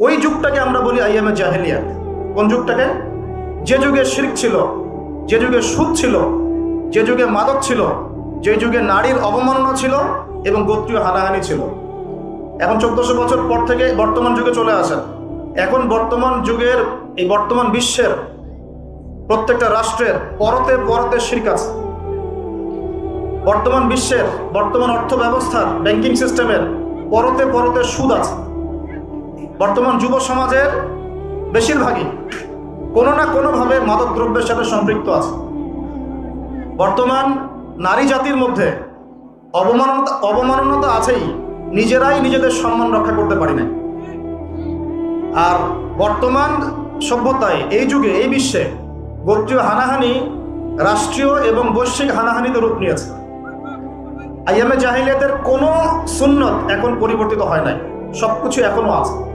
ওই যুগটাকে আমরা বলি আইয়ামে জাহেলিয়া কোন যুগটাকে? যে যুগে শির্ক ছিল, যে যুগে সুদ ছিল, যে যুগে মাদক ছিল, যে যুগে নারীর অবমাননা ছিল এবং গোত্রীয় হানাহানি ছিল। এখন চোদ্দশো বছর পর থেকে বর্তমান যুগে চলে আসেন। এখন বর্তমান যুগের, এই বর্তমান বিশ্বের প্রত্যেকটা রাষ্ট্রের পরতে পরতে শির্ক আছে। বর্তমান বিশ্বের বর্তমান অর্থ ব্যবস্থার ব্যাংকিং সিস্টেমের পরতে পরতে সুদ আছে। বর্তমান যুব সমাজের বেশিরভাগই কোনো না কোনোভাবে মাদক দ্রব্যের সাথে সম্পৃক্ত আছে। বর্তমান নারী জাতির মধ্যে অবমাননা অবমাননতা আছেই নিজেরাই নিজেদের সম্মান রক্ষা করতে পারি না আর বর্তমান সভ্যতায় এই যুগে, এই বিশ্বে গোত্রীয় হানাহানি রাষ্ট্রীয় এবং বৈশ্বিক হানাহানিতে রূপ নিয়েছে। আইয়ামে জাহিলিয়াতের কোনো সুন্নত এখন পরিবর্তিত হয় নাই। সব কিছু এখনও আছে।